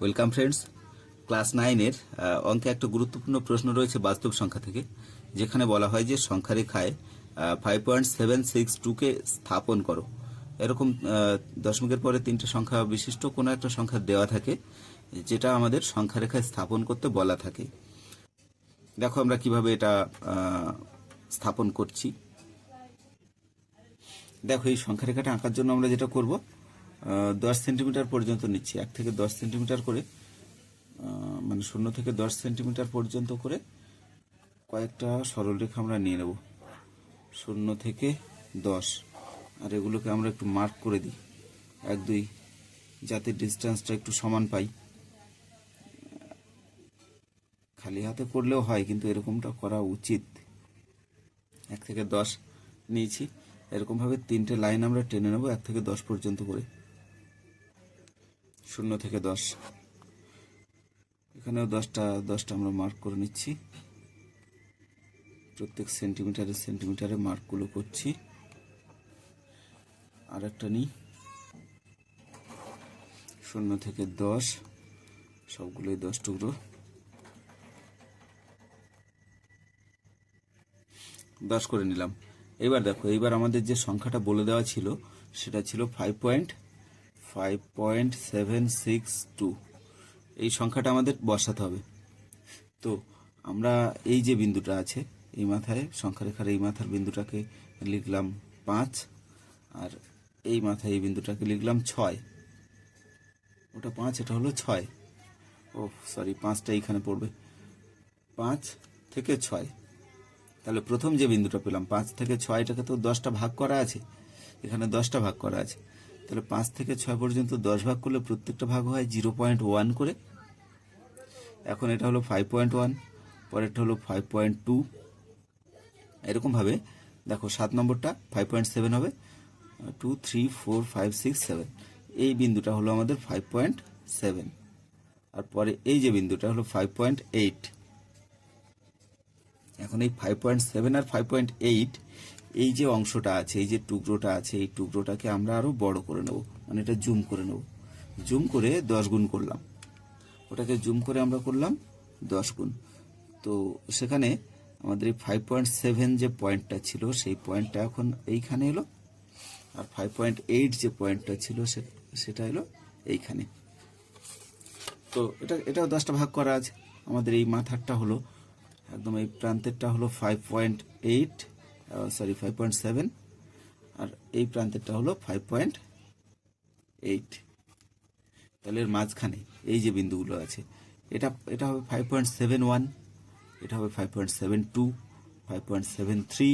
Welcome friends class নাইনের অঙ্কে একটা গুরুত্বপূর্ণ প্রশ্ন রয়েছে বাস্তব সংখ্যা থেকে, যেখানে বলা হয় যে সংখ্যা রেখায় ফাইভ পয়েন্ট সেভেন সিক্স টুকে স্থাপন করো। এরকম দশমিকের পরে তিনটে সংখ্যা বিশিষ্ট, কোনো একটা সংখ্যা দেওয়া থাকে, যেটা আমাদের সংখ্যা রেখায় স্থাপন করতে বলা থাকে। দেখো আমরা কীভাবে এটা স্থাপন করছি। দেখো এই সংখ্যা রেখাটা আঁকার জন্য আমরা যেটা করব দশ সেন্টিমিটার পর্যন্ত নিচ্ছি। এক থেকে দশ সেন্টিমিটার করে মানে শূন্য থেকে দশ সেন্টিমিটার পর্যন্ত করে কয়েকটা সরলরেখা আমরা নিয়ে নেব। শূন্য থেকে দশ। আর এগুলোকে আমরা একটু মার্ক করে দিই। এক, দুই, যাতে ডিস্টেন্সটা একটু সমান পাই। খালি হাতে করলেও হয়, কিন্তু এরকমটা করা উচিত। এক থেকে দশ নিয়েছি। এরকমভাবে তিনটে লাইন আমরা টেনে নেব, এক থেকে দশ পর্যন্ত করে। শূন্য থেকে দশ। এখানেও দশটা দশটা আমরা মার্ক করে নিচ্ছি। প্রত্যেক সেন্টিমিটারে সেন্টিমিটারে মার্কগুলো করছি। আর একটা নিই। শূন্য থেকে দশ, সবগুলোই দশ টুকরো। দশ করে নিলাম। এবার দেখো এইবার আমাদের যে সংখ্যাটা বলে দেওয়া ছিল, সেটা ছিল five point five point seven six two এই সংখ্যাটা আমাদের বসাতে হবে। তো আমরা এই যে বিন্দুটা আছে, এই মাথায় সংখ্যারেখার এই মাথার বিন্দুটাকে লিখলাম পাঁচ, আর এই মাথায় এই বিন্দুটাকে লিখলাম ছয়। ওটা পাঁচ, এটা হলো ছয়। ও সরি পাঁচটা এইখানে পড়বে। পাঁচ থেকে ছয়। তাহলে প্রথম যে বিন্দুটা পেলাম, পাঁচ থেকে ছয়টাকে তো দশটা ভাগ করা আছে। এখানে দশটা ভাগ করা আছে। তাহলে পাঁচ থেকে ছয় পর্যন্ত দশ ভাগ করলে প্রত্যেকটা ভাগ হয় জিরো পয়েন্ট ওয়ান করে। এখন এটা হলো ফাইভ পয়েন্ট ওয়ান, পরেরটা হলো ফাইভ পয়েন্ট টু। এরকমভাবে দেখো সাত নম্বরটা ফাইভ পয়েন্ট সেভেন হবে, two, three, four, five, six, seven. এই বিন্দুটা হলো আমাদের ফাইভ পয়েন্ট সেভেন। আর পরে এই যে বিন্দুটা হলো ফাইভ পয়েন্ট এইট। এখন এই ফাইভ পয়েন্ট সেভেন আর ফাইভ পয়েন্ট এইট এই যে অংশটা আছে, এই যে টুকরোটা আছে, এই টুকরোটাকে আমরা আরও বড় করে নেব। মানে এটা জুম করে নেব। জুম করে দশ গুণ করলাম। ওটাকে জুম করে আমরা করলাম দশ গুণ। তো সেখানে আমাদের এই ফাইভ পয়েন্ট সেভেন যে পয়েন্টটা ছিল, সেই পয়েন্টটা এখন এইখানে এলো। আর ফাইভ পয়েন্ট এইট যে পয়েন্টটা ছিল সেটা এলো এইখানে। তো এটা, এটাও দশটা ভাগ করা আছে। আমাদের এই মাথারটা হলো, একদম এই প্রান্তেরটা হলো five point eight sorry five point seven আর এই প্রান্তেরটা হলো ফাইভ পয়েন্ট এইট তাহলে এর মাঝখানে এই যে বিন্দুগুলো আছে, এটা এটা হবে ফাইভ পয়েন্ট সেভেন ওয়ান এটা হবে five point seven two five point seven three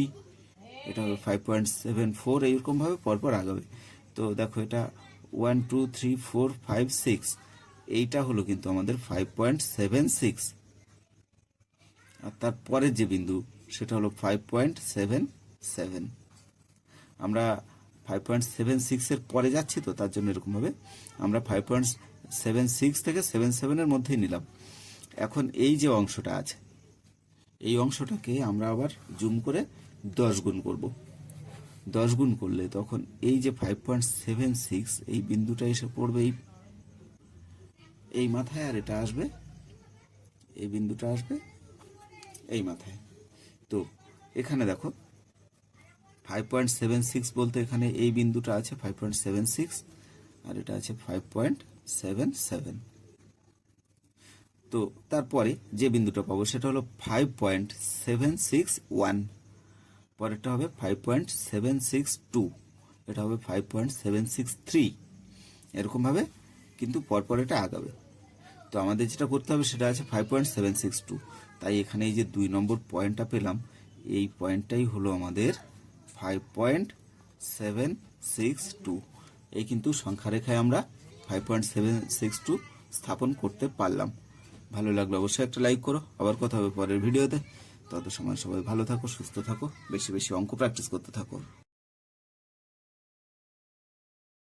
এটা হবে ফাইভ পয়েন্ট সেভেন ফোর এইরকমভাবে পরপর আগাবে। তো দেখো এটা one two three four five six এইটা হলো কিন্তু আমাদের ফাইভ পয়েন্ট সেভেন সিক্স আর তারপরের যে বিন্দু সেটা হলো ফাইভ পয়েন্ট সেভেন সেভেন আমরা ফাইভ পয়েন্ট সেভেন সিক্সের পরে যাচ্ছি তো, তার জন্য এরকম হবে। আমরা ফাইভ পয়েন্ট সেভেন সিক্স থেকে সেভেন সেভেনের মধ্যেই নিলাম। এখন এই যে অংশটা আছে, এই অংশটাকে আমরা আবার জুম করে দশ গুণ করব। দশ গুণ করলে তখন এই যে ফাইভ পয়েন্ট সেভেন সিক্স এই বিন্দুটা এসে পড়বে এই এই মাথায় আর এটা আসবে, এই বিন্দুটা আসবে এই মাথায়। তো এখানে দেখো ফাইভ পয়েন্ট সেভেন সিক্স বলতে এখানে এই বিন্দুটা আছে ফাইভ পয়েন্ট সেভেন সিক্স আর এটা আছে ফাইভ পয়েন্ট সেভেন সেভেন তো তারপরে যে বিন্দুটা পাবো সেটা হলো five point seven six one পরেরটা হবে five point seven six two এটা হবে five point seven six three এরকমভাবে কিন্তু পরপর এটা আগাবে। তো আমাদের যেটা করতে হবে সেটা আছে five point seven six two তাই এখানে এই যে দুই নম্বর পয়েন্টটা পেলাম, এই পয়েন্টটাই হলো আমাদের five point seven six two এই কিন্তু সংখ্যা রেখায় আমরা five point seven six two স্থাপন করতে পারলাম। ভালো লাগল অবশ্যই একটা লাইক করো। আবার কথা হবে পরের ভিডিওতে তত সময় সবাই ভালো থাকো, সুস্থ থাকো, বেশি বেশি অঙ্ক প্র্যাকটিস করতে থাকো।